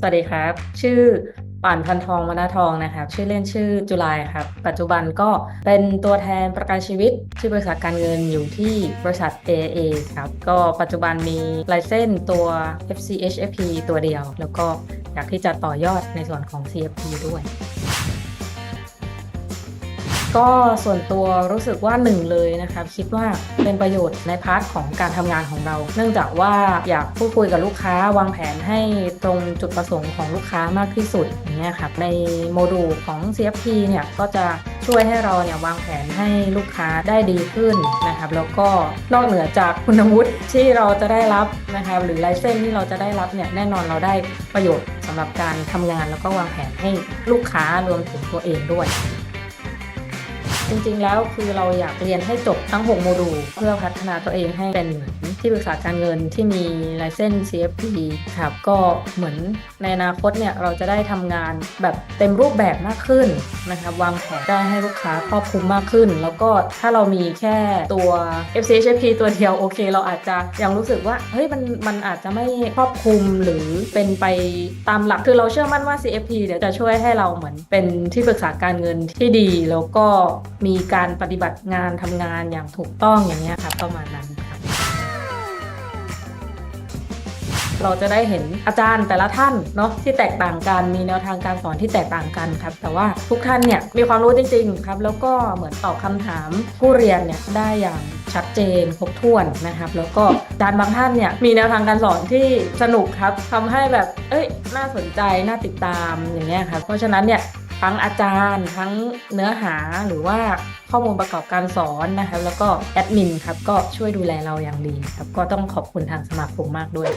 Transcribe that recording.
สวัสดีครับ ชื่อป่านพันทองวรรณทองนะครับ ชื่อเล่นชื่อจุลายครับ ปัจจุบันก็เป็นตัวแทนประกันชีวิต ชื่อบริษัทการเงินอยู่ที่บริษัท AA ครับ ก็ปัจจุบันมีไลเซนส์ตัว FCHFP ตัวเดียว แล้วก็อยากที่จะต่อยอดในส่วนของ CFP ด้วย ก็ส่วนตัวรู้สึกว่าหนึ่งเลยนะครับคิดว่าเป็นประโยชน์ในพาร์ทของการทำงานของเรา เนื่องจากว่าอยากพูดคุยกับลูกค้าวางแผนให้ตรงจุดประสงค์ของลูกค้ามากที่สุดอย่างเงี้ยครับในโมดูลของ CFP เนี่ยก็จะช่วยให้เราเนี่ยวางแผนให้ลูกค้าได้ดีขึ้นนะครับแล้วก็นอกเหนือจากคุณวุฒิที่เราจะได้รับนะครับหรือไลเซนที่เราจะได้รับเนี่ยแน่นอนเราได้ประโยชน์สำหรับการทำงานแล้วก็วางแผนให้ลูกค้ารวมถึงตัวเองด้วย จริงๆ แล้วคือเราอยากเรียนให้จบทั้ง 6 โมดูล เพื่อพัฒนาตัวเองให้เป็นเหมือนที่ปรึกษาการเงินที่มีไลเซนส์ CFP ครับก็เหมือนในอนาคตเนี่ยเราจะได้ทำงานแบบเต็มรูปแบบมากขึ้นนะครับวางแผนได้ให้ลูกค้าครอบคลุมมากขึ้น แล้วก็ถ้าเรามีแค่ตัว FCHP ตัวเดียวโอเค เราอาจจะยังรู้สึกว่าเฮ้ยมันมันอาจจะไม่ครอบคลุมหรือเป็นไปตามหลักคือเราเชื่อมั่นว่า CFP เดี๋ยวจะช่วยให้เราเหมือนเป็นที่ปรึกษาการเงินที่ดีแล้วก็มีการปฏิบัติงานทำงานอย่างถูกต้องอย่างเงี้ครับประมาณนั้นครับเราจะได้เห็นอาจารย์แต่ละท่านเนาะที่แตกต่างกันมีแนวทางการสอนที่แตกต่างกันครับ แต่ว่าทุกท่านเนี่ยมีความรู้จริงๆครับแล้วก็เหมือนตอบคำถามผู้เรียนเนี่ยได้อย่างชัดเจนครบถ้วนนะครับ แล้วก็อาจารย์บางท่านเนี่ยมีแนวทางการสอนที่สนุกครับทำให้แบบเอ้ยน่าสนใจน่าติดตามอย่างเงี้ยครับเพราะฉะนั้นเนี่ย ทั้งอาจารย์ ทั้งเนื้อหาหรือว่าข้อมูลประกอบการสอนนะครับแล้วก็แอดมินครับก็ช่วยดูแลเราอย่างดีครับก็ต้องขอบคุณทางสมาคมมากด้วย